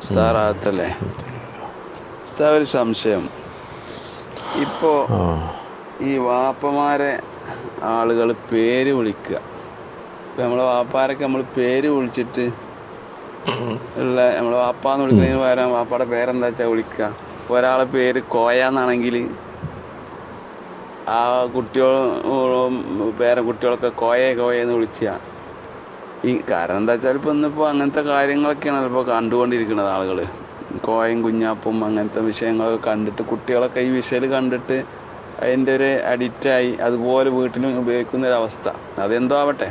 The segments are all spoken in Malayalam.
ഉസ്താറാത്തല്ലേ ഒരു സംശയം. ഇപ്പോ ഈ വാപ്പമാരെ ആളുകൾ പേര് വിളിക്കുക. ഇപ്പൊ നമ്മളെ വാപ്പാരൊക്കെ നമ്മൾ പേര് വിളിച്ചിട്ട് ഉള്ള നമ്മളെ വാപ്പാന്ന് വിളിക്കുന്നതിന് പകരം വാപ്പാടെ പേരെന്താ വെച്ചാൽ വിളിക്കുക? ഒരാളെ പേര് കോയാന്നാണെങ്കിൽ ആ കുട്ടികളും കുട്ടികളൊക്കെ കോയെ കോയെന്ന് വിളിച്ചാ. ഈ കാരണം എന്താ വെച്ചാൽ ഇപ്പൊ ഇന്നിപ്പോ അങ്ങനത്തെ കാര്യങ്ങളൊക്കെയാണ് ഇപ്പൊ കണ്ടുകൊണ്ടിരിക്കുന്നത് ആളുകൾ കോയും കുഞ്ഞാപ്പും അങ്ങനത്തെ വിഷയങ്ങളൊക്കെ കണ്ടിട്ട് കുട്ടികളൊക്കെ ഈ വിഷയം കണ്ടിട്ട് അതിന്റെ ഒരു അഡിക്റ്റായി അതുപോലെ വീട്ടിലും ഉപയോഗിക്കുന്ന ഒരു അവസ്ഥ. അതെന്തോ ആവട്ടെ.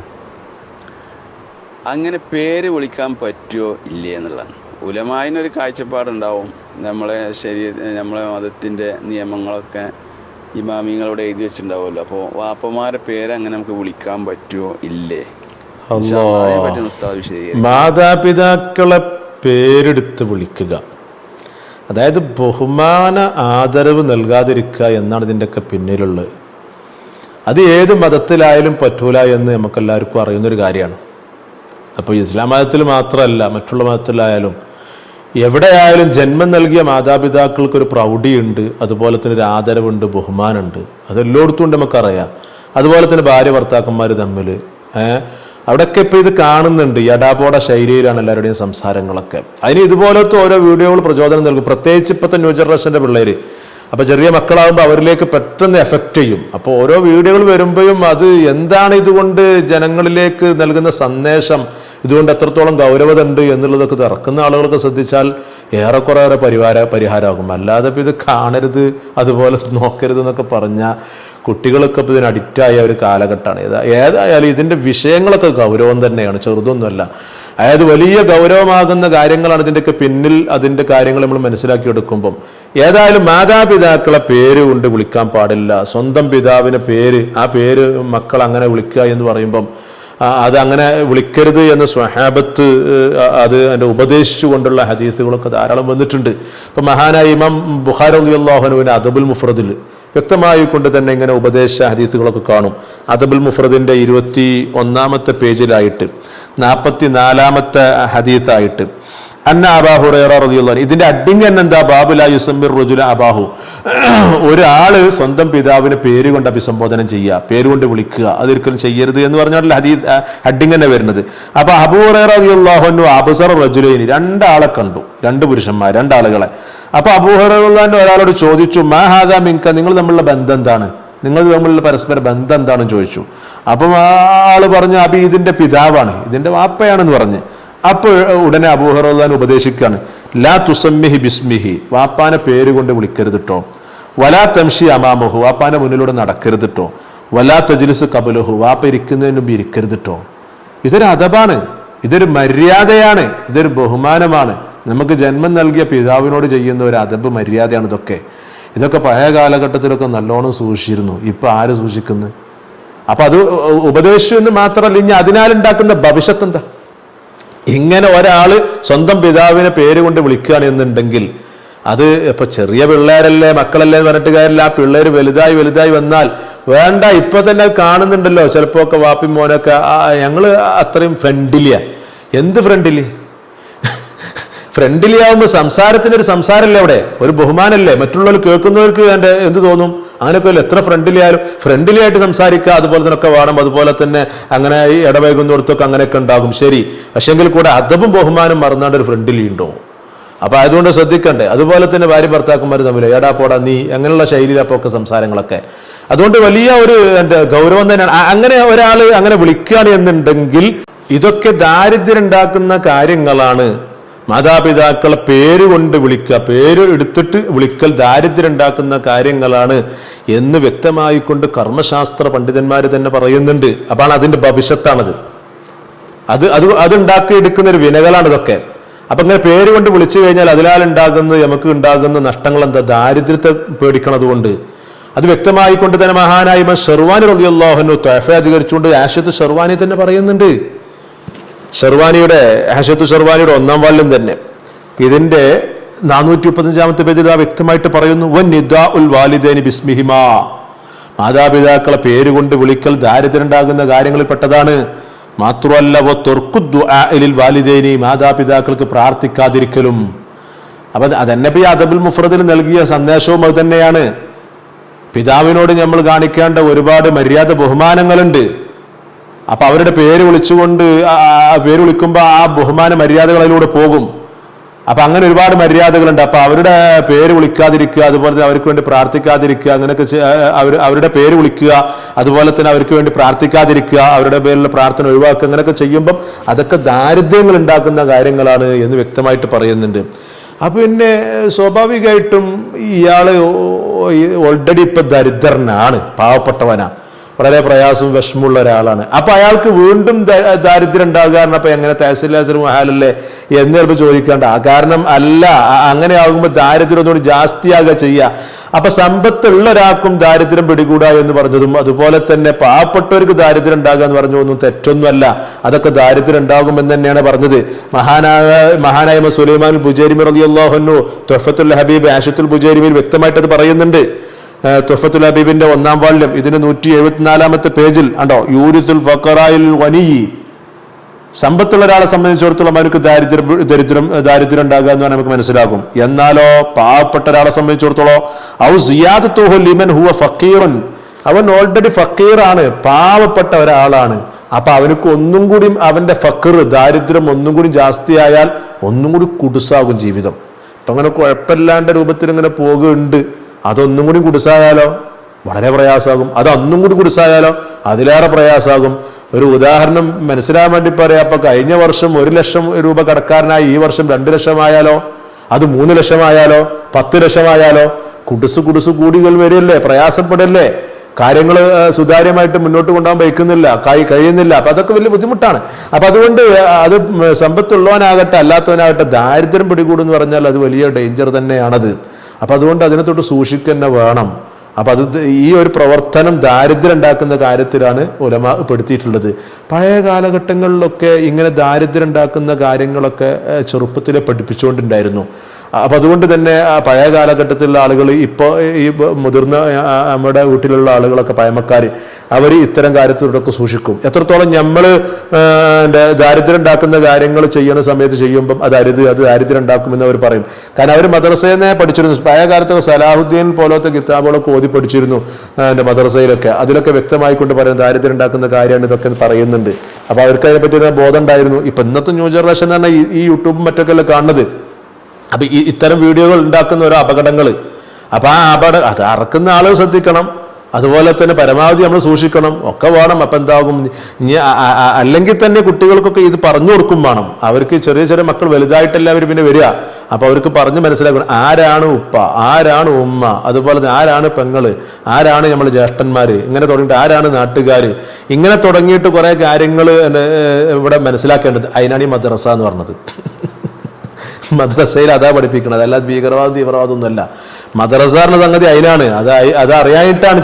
അങ്ങനെ പേര് വിളിക്കാൻ പറ്റുമോ ഇല്ലേ എന്നുള്ളതാണ്. ഉലമായിനൊരു കാഴ്ചപ്പാടുണ്ടാവും. നമ്മളെ ശരീര നമ്മളെ മതത്തിന്റെ നിയമങ്ങളൊക്കെ ഇമാമിങ്ങളോട് എഴുതി വെച്ചിട്ടുണ്ടാവുമല്ലോ. അപ്പോൾ വാപ്പമാരെ പേര് അങ്ങനെ നമുക്ക് വിളിക്കാൻ പറ്റുമോ? ഇല്ലേ. മാതാപിതാക്കളെ പേരെടുത്ത് വിളിക്കുക. അതായത് ബഹുമാന ആദരവ് നൽകാതിരിക്കുക എന്നാണ് ഇതിന്റെയൊക്കെ പിന്നിലുള്ളത്. അത് ഏത് മതത്തിലായാലും പറ്റൂല എന്ന് നമുക്കെല്ലാവർക്കും അറിയുന്നൊരു കാര്യമാണ്. അപ്പോൾ ഇസ്ലാം മതത്തിൽ മാത്രമല്ല മറ്റുള്ള മതത്തിലായാലും എവിടെയായാലും ജന്മം നൽകിയ മാതാപിതാക്കൾക്ക് ഒരു പ്രൗഢിയുണ്ട് അതുപോലെ തന്നെ ഒരു ആദരവുണ്ട് ബഹുമാനമുണ്ട്. അതെല്ലായിടത്തും ഉണ്ട് നമുക്കറിയാം. അതുപോലെ തന്നെ ഭാര്യ ഭർത്താക്കന്മാർ തമ്മിൽ. ഏഹ് അവിടെയൊക്കെ ഇപ്പം ഇത് കാണുന്നുണ്ട്. ഈ അടാപോട ശൈലിയിലാണ് എല്ലാവരുടെയും സംസാരങ്ങളൊക്കെ. അതിന് ഇതുപോലത്തെ ഓരോ വീഡിയോകൾ പ്രചോദനം നൽകും. പ്രത്യേകിച്ച് ഇപ്പോഴത്തെ ന്യൂ ജനറേഷന്റെ പിള്ളേർ അപ്പൊ ചെറിയ മക്കളാകുമ്പോൾ അവരിലേക്ക് പെട്ടെന്ന് എഫക്റ്റ് ചെയ്യും. അപ്പോൾ ഓരോ വീഡിയോകൾ വരുമ്പോഴും അത് എന്താണ് ഇതുകൊണ്ട് ജനങ്ങളിലേക്ക് നൽകുന്ന സന്ദേശം? ഇതുകൊണ്ട് എത്രത്തോളം ഗൗരവത ഉണ്ട് എന്നുള്ളതൊക്കെ തിറക്കുന്ന ആളുകളൊക്കെ ശ്രദ്ധിച്ചാൽ ഏറെക്കുറെ ഏറെ പരിഹാര പരിഹാരമാകും. അല്ലാതെ ഇപ്പോൾ ഇത് കാണരുത് അതുപോലെ നോക്കരുത് എന്നൊക്കെ പറഞ്ഞാൽ കുട്ടികളൊക്കെ ഇപ്പോൾ ഇതിന് അഡിക്റ്റായ ഒരു കാലഘട്ടമാണ്. ഏതാ ഏതായാലും ഇതിന്റെ വിഷയങ്ങളൊക്കെ ഗൗരവം തന്നെയാണ് ചെറുതൊന്നുമല്ല. അതായത് വലിയ ഗൗരവമാകുന്ന കാര്യങ്ങളാണ് ഇതിന്റെയൊക്കെ പിന്നിൽ അതിന്റെ കാര്യങ്ങൾ നമ്മൾ മനസ്സിലാക്കി മനസ്സിലാക്കിയെടുക്കുമ്പം. ഏതായാലും മാതാപിതാക്കളെ പേര് കൊണ്ട് വിളിക്കാൻ പാടില്ല. സ്വന്തം പിതാവിനെ പേര് ആ പേര് മക്കൾ അങ്ങനെ വിളിക്കുക എന്ന് പറയുമ്പം അത് അങ്ങനെ വിളിക്കരുത് എന്ന് സ്വഹാബത്ത് അത് അതിന്റെ ഉപദേശിച്ചു കൊണ്ടുള്ള ഹദീസുകളൊക്കെ ധാരാളം വന്നിട്ടുണ്ട്. ഇപ്പം മഹാനായ ഇമാം ബുഖാർ അള്ളാഹുനുവിന് അദബുൽ മുഫ്രദിൽ വ്യക്തമായി കൊണ്ട് തന്നെ ഇങ്ങനെ ഉപദേശ ഹദീസുകളൊക്കെ കാണും. അദബുൽ മുഫ്രദിന്റെ ഇരുപത്തി ഒന്നാമത്തെ പേജിലായിട്ട് നാൽപ്പത്തി നാലാമത്തെ ഹദീത്തായിട്ട് അന്ന അൻഹു. ഇതിന്റെ അഡിങ് തന്നെ എന്താ? ബാബുല യുസമ്മിർ റുജുല അബാഹു. ഒരാൾ സ്വന്തം പിതാവിനെ പേര് കൊണ്ട് അഭിസംബോധന ചെയ്യുക പേര് കൊണ്ട് വിളിക്കുക അതൊരിക്കലും ചെയ്യരുത് എന്ന് പറഞ്ഞാൽ ഹദീ ഹഡിങ് തന്നെ വരുന്നത്. അപ്പൊ അബൂഹുറു അബസർ റജുലൈനി രണ്ടാളെ കണ്ടു. രണ്ട് പുരുഷന്മാർ രണ്ടാളുകളെ. അപ്പൊ അബൂഹുറാന്റെ ഒരാളോട് ചോദിച്ചു മാ ഹാദാ മിങ്ക നിങ്ങൾ തമ്മിലുള്ള ബന്ധം എന്താണ്? നിങ്ങൾ തമ്മിലുള്ള പരസ്പര ബന്ധം എന്താണെന്ന് ചോദിച്ചു. അപ്പം ആൾ പറഞ്ഞു അബി ഇതിന്റെ പിതാവാണ് ഇതിന്റെ വാപ്പയാണെന്ന് പറഞ്ഞ്. അപ്പോൾ ഉടനെ അബൂഹറോദാൻ ഉപദേശിക്കുകയാണ്. ലാ തുസമ്മിഹി ബിസ്മിഹി. വാപ്പാനെ പേര് കൊണ്ട് വിളിക്കരുത് ട്ടോ. വലാ തംഷി അമാമഹു. വാപ്പാനെ മുന്നിലൂടെ നടക്കരുത് ട്ടോ. വലാ തജിലിസ് കബലുഹു. വാപ്പ ഇരിക്കുന്നതിന് മുമ്പ് ഇരിക്കരുത് ട്ടോ. ഇതൊരു അദബാണ്. ഇതൊരു മര്യാദയാണ്. ഇതൊരു ബഹുമാനമാണ്. നമുക്ക് ജന്മം നൽകിയ പിതാവിനോട് ചെയ്യുന്ന ഒരു അദബ് മര്യാദയാണ് ഇതൊക്കെ. ഇതൊക്കെ പഴയ കാലഘട്ടത്തിലൊക്കെ നല്ലോണം സൂക്ഷിച്ചിരുന്നു. ഇപ്പൊ ആര് സൂക്ഷിക്കുന്നു? അപ്പൊ അത് ഉപദേശിച്ചു എന്ന് മാത്രമല്ല ഇനി അതിനാലുണ്ടാക്കുന്ന ഭവിഷ്യത്ത് എന്താ ഇങ്ങനെ ഒരാൾ സ്വന്തം പിതാവിനെ പേര് കൊണ്ട് വിളിക്കുകയാണെന്നുണ്ടെങ്കിൽ അത് ഇപ്പൊ ചെറിയ പിള്ളേരല്ലേ മക്കളല്ലേ എന്ന് പറഞ്ഞിട്ട് കാര്യമില്ല. ആ പിള്ളേര് വലുതായി വലുതായി വന്നാൽ വേണ്ട ഇപ്പൊ തന്നെ കാണുന്നുണ്ടല്ലോ. ചിലപ്പോ ഒക്കെ വാപ്പി മോനൊക്കെ ഞങ്ങൾ അത്രയും ഫ്രണ്ട്ലിയാ എന്ത് ഫ്രണ്ട്ലി ഫ്രണ്ട്ലി ആവുമ്പോൾ സംസാരത്തിന് ഒരു സംസാരമല്ലേ അവിടെ? ഒരു ബഹുമാനമല്ലേ? മറ്റുള്ളവർ കേൾക്കുന്നവർക്ക് എന്റെ എന്ത് തോന്നും? അങ്ങനെയൊക്കെ അല്ലേ? എത്ര ഫ്രണ്ട്ലി ആയാലും ഫ്രണ്ട്ലി ആയിട്ട് സംസാരിക്കുക അതുപോലെ തന്നെ ഒക്കെ വേണം. അതുപോലെ തന്നെ അങ്ങനെ ഈ ഇടവൈകുന്നിടത്തൊക്കെ അങ്ങനെയൊക്കെ ഉണ്ടാകും. ശരി. പക്ഷെങ്കിൽ കൂടെ അതവും ബഹുമാനം മറന്നാണ്ട് ഒരു ഫ്രണ്ട്ലി ഉണ്ടോ അപ്പൊ അതുകൊണ്ട് ശ്രദ്ധിക്കണ്ടേ. അതുപോലെ തന്നെ ഭാര്യ ഭർത്താക്കന്മാർ തമ്മിൽ ഏടാ പോടാ നീ അങ്ങനെയുള്ള ശൈലിയിലപ്പോ ഒക്കെ സംസാരങ്ങളൊക്കെ. അതുകൊണ്ട് വലിയ ഒരു എന്റെ ഗൗരവം തന്നെയാണ്. അങ്ങനെ ഒരാൾ അങ്ങനെ വിളിക്കുകയാണ് എന്നുണ്ടെങ്കിൽ ഇതൊക്കെ ദാരിദ്ര്യം ഉണ്ടാക്കുന്ന കാര്യങ്ങളാണ്. മാതാപിതാക്കളെ പേര് കൊണ്ട് വിളിക്കുക പേര് എടുത്തിട്ട് വിളിക്കൽ ദാരിദ്ര്യം ഉണ്ടാക്കുന്ന കാര്യങ്ങളാണ് എന്ന് വ്യക്തമായിക്കൊണ്ട് കർമ്മശാസ്ത്ര പണ്ഡിതന്മാർ തന്നെ പറയുന്നുണ്ട്. അപ്പോൾ അതിന്റെ ഭവിഷ്യത്താണത്. അത് അത് അതുണ്ടാക്കി എടുക്കുന്ന ഒരു വിനകളാണ് ഇതൊക്കെ. അപ്പൊ ഇങ്ങനെ പേര് കൊണ്ട് വിളിച്ചു കഴിഞ്ഞാൽ അതിലാൽ ഉണ്ടാകുന്ന നമുക്ക് ഉണ്ടാകുന്ന നഷ്ടങ്ങൾ എന്താ ദാരിദ്ര്യത്തെ പേടിക്കണത് കൊണ്ട്. അത് വ്യക്തമായിക്കൊണ്ട് തന്നെ മഹാനായ്മ ഷെർവാനി റബിയുള്ളാഹുനു ത്വഫ അധികരിച്ചുകൊണ്ട് ആശത്ത് ഷെർവാനി തന്നെ പറയുന്നുണ്ട്. ഷെർവാനിയുടെ ഹഷത്തു ഷെർവാനിയുടെ ഒന്നാം വാല്യം തന്നെ. ഇതിന്റെ നാനൂറ്റി മുപ്പത്തഞ്ചാമത്തെ പേജിൽ ആ വ്യക്തമായിട്ട് പറയുന്നു വൻ നിദാ ഉൽ വാലിദേനി ബിസ്മിഹിമ. മാതാപിതാക്കളെ പേരുകൊണ്ട് വിളിക്കൽ ദാരിദ്ര്യം ഉണ്ടാകുന്ന കാര്യങ്ങളിൽ പെട്ടതാണ്. മാത്രമല്ല വ തുർക്കു വാലിദേനി മാതാപിതാക്കൾക്ക് പ്രാർത്ഥിക്കാതിരിക്കലും. അപ്പൊ അതന്നെ ഇപ്പൊ ഈ അദബുൽ മുഫ്രദിൽ നൽകിയ സന്ദേശവും അത് തന്നെയാണ്. പിതാവിനോട് നമ്മൾ കാണിക്കേണ്ട ഒരുപാട് മര്യാദ ബഹുമാനങ്ങളുണ്ട്. അപ്പൊ അവരുടെ പേര് വിളിച്ചുകൊണ്ട് ആ പേര് വിളിക്കുമ്പോൾ ആ ബഹുമാന മര്യാദകളിലൂടെ പോകും. അപ്പൊ അങ്ങനെ ഒരുപാട് മര്യാദകളുണ്ട്. അപ്പൊ അവരുടെ പേര് വിളിക്കാതിരിക്കുക അതുപോലെ തന്നെ അവർക്ക് വേണ്ടി പ്രാർത്ഥിക്കാതിരിക്കുക അങ്ങനെയൊക്കെ അവർ അവരുടെ പേര് വിളിക്കുക അതുപോലെ തന്നെ അവർക്ക് വേണ്ടി പ്രാർത്ഥിക്കാതിരിക്കുക അവരുടെ പേരിലുള്ള പ്രാർത്ഥന ഒഴിവാക്കുക അങ്ങനെയൊക്കെ ചെയ്യുമ്പം അതൊക്കെ ദാരിദ്ര്യങ്ങൾ ഉണ്ടാക്കുന്ന കാര്യങ്ങളാണ് എന്ന് വ്യക്തമായിട്ട് പറയുന്നുണ്ട്. അപ്പൊ പിന്നെ സ്വാഭാവികമായിട്ടും ഇയാൾ ഓൾറെഡി ഇപ്പൊ ദരിദ്രനാണ് പാവപ്പെട്ടവനാ. വളരെ പ്രയാസവും വിഷമമുള്ള ഒരാളാണ്. അപ്പൊ അയാൾക്ക് വീണ്ടും ദാരിദ്ര്യം ഉണ്ടാകുക കാരണം അപ്പൊ എങ്ങനെ തഹസിലാസർ മഹാലല്ലേ എന്ന് ചിലപ്പോൾ ചോദിക്കേണ്ട. ആ കാരണം അല്ല അങ്ങനെ ആകുമ്പോൾ ദാരിദ്ര്യം ഒന്നുകൂടി ജാസ്തിയാകുക ചെയ്യുക അപ്പൊ സമ്പത്തുള്ള ഒരാൾക്കും ദാരിദ്ര്യം പിടികൂടാ എന്ന് പറഞ്ഞതും അതുപോലെ തന്നെ പാവപ്പെട്ടവർക്ക് ദാരിദ്ര്യം ഉണ്ടാകുക എന്ന് പറഞ്ഞു ഒന്നും തെറ്റൊന്നുമല്ല. അതൊക്കെ ദാരിദ്ര്യം ഉണ്ടാകുമെന്ന് തന്നെയാണ് പറഞ്ഞത്. മഹാനായ മഹാനായ സുലൈമാൻ ബുജേരിമി റളിയല്ലാഹു തൊഫത്തുൽ ഹബീബ് ആഷത്തുൽ ബുജേരിമിൽ വ്യക്തമായിട്ട് അത് പറയുന്നുണ്ട്. തൊഫത്തുൽ ഒന്നാം വാള്യം ഇതിന് നൂറ്റി എഴുപത്തിനാലാമത്തെ പേജിൽ ഉണ്ടോ യൂരിസുൽ ഫക്കറായിൽ സമ്പത്തുള്ള ഒരാളെ സംബന്ധിച്ചിടത്തോളം അവർക്ക് ദാരിദ്ര്യം ദരിദ്രം ദാരിദ്ര്യം ഉണ്ടാകുക എന്ന് നമുക്ക് മനസ്സിലാകും. എന്നാലോ പാവപ്പെട്ട ഒരാളെ സംബന്ധിച്ചിടത്തോളം ലിമൻ ഹുവ അവൻ ഓൾറെഡി ഫക്കീറാണ് പാവപ്പെട്ട ഒരാളാണ്. അപ്പൊ അവനക്ക് ഒന്നും കൂടി അവന്റെ ഫക്കർ ദാരിദ്ര്യം ഒന്നും കൂടി ജാസ്തിയായാൽ ഒന്നും കൂടി കുടുസാകും ജീവിതം. അപ്പൊ അങ്ങനെ കുഴപ്പമില്ലാണ്ട രൂപത്തിൽ ഇങ്ങനെ പോകുന്നുണ്ട്. അതൊന്നും കൂടി കുടിസായാലോ? വളരെ പ്രയാസമാകും. അത് അന്നും കൂടി കുടിസായാലോ? അതിലേറെ പ്രയാസമാകും. ഒരു ഉദാഹരണം മനസ്സിലാകാൻ വേണ്ടി പറയാം. അപ്പൊ കഴിഞ്ഞ വർഷം ഒരു ലക്ഷം രൂപ കടക്കാരനായി ഈ വർഷം രണ്ട് ലക്ഷമായാലോ? അത് മൂന്ന് ലക്ഷമായാലോ? പത്ത് ലക്ഷമായാലോ? കുടുസ് കുടുസ് കൂടികൾ വരില്ലേ? പ്രയാസപ്പെടല്ലേ? കാര്യങ്ങൾ സുതാര്യമായിട്ട് മുന്നോട്ട് കൊണ്ടുപോകാൻ വയ്ക്കുന്നില്ല. കൈ കഴിയുന്നില്ല. അപ്പൊ അതൊക്കെ വലിയ ബുദ്ധിമുട്ടാണ്. അപ്പൊ അതുകൊണ്ട് അത് സമ്പത്തുള്ളവനാകട്ടെ അല്ലാത്തവനാകട്ടെ ദാരിദ്ര്യം പിടികൂടും എന്ന് പറഞ്ഞാൽ അത് വലിയ ഡേഞ്ചർ തന്നെയാണത്. അപ്പൊ അതുകൊണ്ട് അതിനെ തൊട്ട് സൂക്ഷിക്കുക വേണം. അപ്പം അത് ഈ ഒരു പ്രവർത്തനം ദാരിദ്ര്യം ഉണ്ടാക്കുന്ന കാര്യത്തിലാണ് ഉലമ പെടുത്തിയിട്ടുള്ളത്. പഴയ കാലഘട്ടങ്ങളിലൊക്കെ ഇങ്ങനെ ദാരിദ്ര്യം ഉണ്ടാക്കുന്ന കാര്യങ്ങളൊക്കെ ചെറുപ്പത്തിലെ പഠിപ്പിച്ചുകൊണ്ടുണ്ടായിരുന്നു. അപ്പൊ അതുകൊണ്ട് തന്നെ പഴയ കാലഘട്ടത്തിലുള്ള ആളുകൾ ഇപ്പോൾ ഈ മുതിർന്ന നമ്മുടെ വീട്ടിലുള്ള ആളുകളൊക്കെ പഴമക്കാർ അവർ ഇത്തരം കാര്യത്തിലൂടെയൊക്കെ സൂക്ഷിക്കും. എത്രത്തോളം നമ്മൾ ദാരിദ്ര്യം ഉണ്ടാക്കുന്ന കാര്യങ്ങൾ ചെയ്യുന്ന സമയത്ത് ചെയ്യുമ്പം അത് അരുത് അത് ദാരിദ്ര്യം ഉണ്ടാക്കുമെന്ന് അവർ പറയും. കാരണം അവർ മദ്രസയിൽ പഠിച്ചിരുന്നു. പഴയ കാലത്തൊക്കെ സലാഹുദ്ദീൻ പോലത്തെ കിതാബുകളൊക്കെ ഓതി പഠിച്ചിരുന്നു എന്റെ മദ്രസയിലൊക്കെ. അതിലൊക്കെ വ്യക്തമായിക്കൊണ്ട് പറയും ദാരിദ്ര്യം ഉണ്ടാക്കുന്ന കാര്യമാണ് ഇതൊക്കെ പറയുന്നുണ്ട്. അപ്പോൾ അവർക്ക് അതിനെപ്പറ്റി ഒരു ബോധം ഉണ്ടായിരുന്നു. ഇപ്പം ഇന്നത്തെ ന്യൂ ജനറേഷൻ എന്ന് പറഞ്ഞാൽ ഈ യൂട്യൂബും മറ്റൊക്കെ അല്ലേ കാണുന്നത്. അപ്പൊ ഈ ഇത്തരം വീഡിയോകൾ ഉണ്ടാക്കുന്ന ഓരോ അപകടങ്ങൾ. അപ്പൊ ആ അപകട അത് അറക്കുന്ന ആളുകൾ ശ്രദ്ധിക്കണം. അതുപോലെ തന്നെ പരമാവധി നമ്മൾ സൂക്ഷിക്കണം. ഒക്കെ വേണം. അപ്പൊ എന്താകും? ഇനി അല്ലെങ്കിൽ തന്നെ കുട്ടികൾക്കൊക്കെ ഇത് പറഞ്ഞു കൊടുക്കും വേണം. അവർക്ക് ചെറിയ ചെറിയ മക്കൾ വലുതായിട്ടല്ല അവർ പിന്നെ വരിക. അപ്പൊ അവർക്ക് പറഞ്ഞ് മനസ്സിലാക്കണം. ആരാണ് ഉപ്പ? ആരാണ് ഉമ്മ? അതുപോലെ തന്നെ ആരാണ് പെങ്ങൾ? ആരാണ് നമ്മൾ ജ്യേഷ്ഠന്മാർ ഇങ്ങനെ തുടങ്ങിയിട്ട് ആരാണ് നാട്ടുകാർ ഇങ്ങനെ തുടങ്ങിയിട്ട് കുറെ കാര്യങ്ങൾ ഇവിടെ മനസ്സിലാക്കേണ്ടത്. അതിനാണ് ഈ മദ്രസ എന്ന് പറഞ്ഞത്. മദ്രസയിൽ അതാ പഠിപ്പിക്കുന്നത് അല്ലാതെ ഭീകരവാദം തീവ്രവാദം ഒന്നുമല്ല. മദ്രസ സംഗതി അതിനാണ് അത് അത്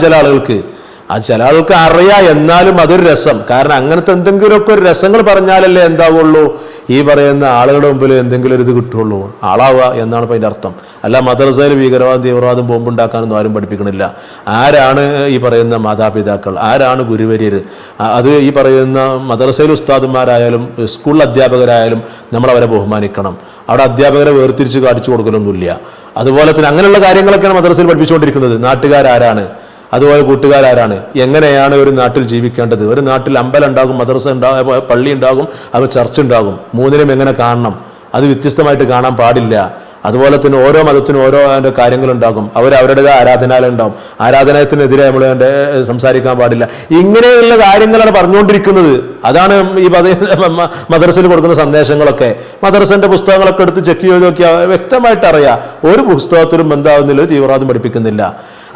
ചില ആളുകൾക്ക്. അത് ചില ആൾക്ക് അറിയാം എന്നാലും അതൊരു രസം. കാരണം അങ്ങനത്തെ എന്തെങ്കിലുമൊക്കെ ഒരു രസങ്ങൾ പറഞ്ഞാലല്ലേ എന്താവുള്ളൂ? ഈ പറയുന്ന ആളുകളുടെ മുമ്പിൽ എന്തെങ്കിലും ഒരു ഇത് കിട്ടുള്ളൂ. ആളാവുക എന്നാണ് ഇപ്പം അതിന്റെ അർത്ഥം. അല്ല മദ്രസയിൽ ഭീകരവാദം തീവ്രവാദം ബോംബുണ്ടാക്കാനൊന്നും ആരും പഠിപ്പിക്കണില്ല. ആരാണ് ഈ പറയുന്ന മാതാപിതാക്കൾ? ആരാണ് ഗുരുവര്യർ അത് ഈ പറയുന്ന മദ്രസയിൽ ഉസ്താദന്മാരായാലും സ്കൂൾ അധ്യാപകരായാലും നമ്മൾ അവരെ ബഹുമാനിക്കണം. അവിടെ അധ്യാപകരെ വേർതിരിച്ച് കാണിച്ചു കൊടുക്കലൊന്നുമില്ല. അതുപോലെ തന്നെ അങ്ങനെയുള്ള കാര്യങ്ങളൊക്കെയാണ് മദ്രസയിൽ പഠിപ്പിച്ചുകൊണ്ടിരിക്കുന്നത്. നാട്ടുകാരാരാണ്? അതുപോലെ കൂട്ടുകാരാരാണ്? എങ്ങനെയാണ് ഒരു നാട്ടിൽ ജീവിക്കേണ്ടത്? ഒരു നാട്ടിൽ അമ്പലം ഉണ്ടാകും മദ്രസ ഉണ്ടാകും പള്ളി ഉണ്ടാകും അത് ചർച്ച ഉണ്ടാകും. മൂന്നിനും എങ്ങനെ കാണണം? അത് വ്യത്യസ്തമായിട്ട് കാണാൻ പാടില്ല. അതുപോലെ തന്നെ ഓരോ മതത്തിനും ഓരോ അതിന്റെ കാര്യങ്ങളുണ്ടാകും. അവർ അവരുടേതായ ആരാധനാലയം ഉണ്ടാകും ആരാധനാലയത്തിനെതിരെ നമ്മൾ അതിന്റെ സംസാരിക്കാൻ പാടില്ല. ഇങ്ങനെയുള്ള കാര്യങ്ങളാണ് പറഞ്ഞുകൊണ്ടിരിക്കുന്നത്. അതാണ് ഈ മദ്രസയിൽ കൊടുക്കുന്ന സന്ദേശങ്ങളൊക്കെ. മദ്രസന്റെ പുസ്തകങ്ങളൊക്കെ എടുത്ത് ചെക്ക് ചെയ്ത് നോക്കിയാൽ വ്യക്തമായിട്ട് അറിയാം. ഒരു പുസ്തകത്തിലും എന്താവുന്നില്ല ഒരു തീവ്രവാദം പഠിപ്പിക്കുന്നില്ല.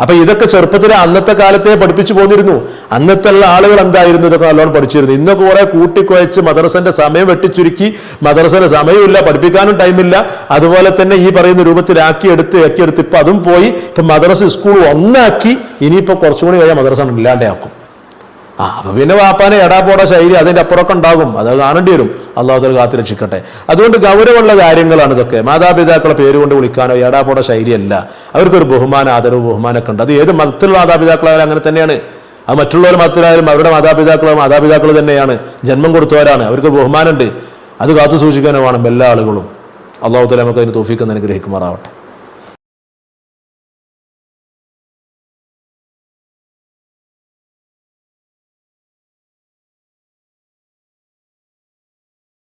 അപ്പൊ ഇതൊക്കെ ചെറുപ്പത്തിൽ അന്നത്തെ കാലത്തെ പഠിപ്പിച്ചു പോന്നിരുന്നു. അന്നത്തെ ഉള്ള ആളുകൾ എന്തായിരുന്നു? ഇതൊക്കെ നല്ലോണം പഠിച്ചിരുന്നു. ഇന്നൊക്കെ കുറെ കൂട്ടിക്കുഴച്ച് മദ്രസന്റെ സമയം വെട്ടിച്ചുരുക്കി മദ്രസന്റെ സമയമില്ല പഠിപ്പിക്കാനും ടൈമില്ല. അതുപോലെ തന്നെ ഈ പറയുന്ന രൂപത്തിലാക്കി എടുത്ത് ആക്കി എടുത്ത് ഇപ്പൊ അതും പോയി. ഇപ്പൊ മദ്രസ സ്കൂൾ ഒന്നാക്കി. ഇനിയിപ്പോ കുറച്ചുകൂടി കഴിഞ്ഞാൽ മദ്രസ ഇല്ലാണ്ടാക്കും. ആ അപ്പൊ പിന്നെ വാപ്പാനെ എടാപോട ശൈലി അതിന്റെ അപ്പുറമൊക്കെ ഉണ്ടാകും. അത് കാണേണ്ടി വരും. അള്ളാഹുദൽ കാത്തു രക്ഷിക്കട്ടെ അതുകൊണ്ട് ഗൗരവമുള്ള കാര്യങ്ങളാണ് ഇതൊക്കെ. മാതാപിതാക്കളെ പേര് കൊണ്ട് വിളിക്കാനോ എടാപോട ശൈലിയല്ല അവർക്കൊരു ബഹുമാന ആദരവ് ബഹുമാനമൊക്കെ ഉണ്ട്. അത് ഏത് മതത്തിലുള്ള മാതാപിതാക്കളായാലും അങ്ങനെ തന്നെയാണ്. അത് മറ്റുള്ളവർ മതത്തിലായാലും അവരുടെ മാതാപിതാക്കൾ മാതാപിതാക്കൾ തന്നെയാണ്. ജന്മം കൊടുത്തവരാണ്. അവർക്ക് ബഹുമാനമുണ്ട്. അത് കാത്തു സൂക്ഷിക്കാനുമാണ് എല്ലാ ആളുകളും. അള്ളാഹുദല നമുക്ക് അതിന് തോഫിക്കുന്ന അനുഗ്രഹിക്കുമാറാവട്ടെ.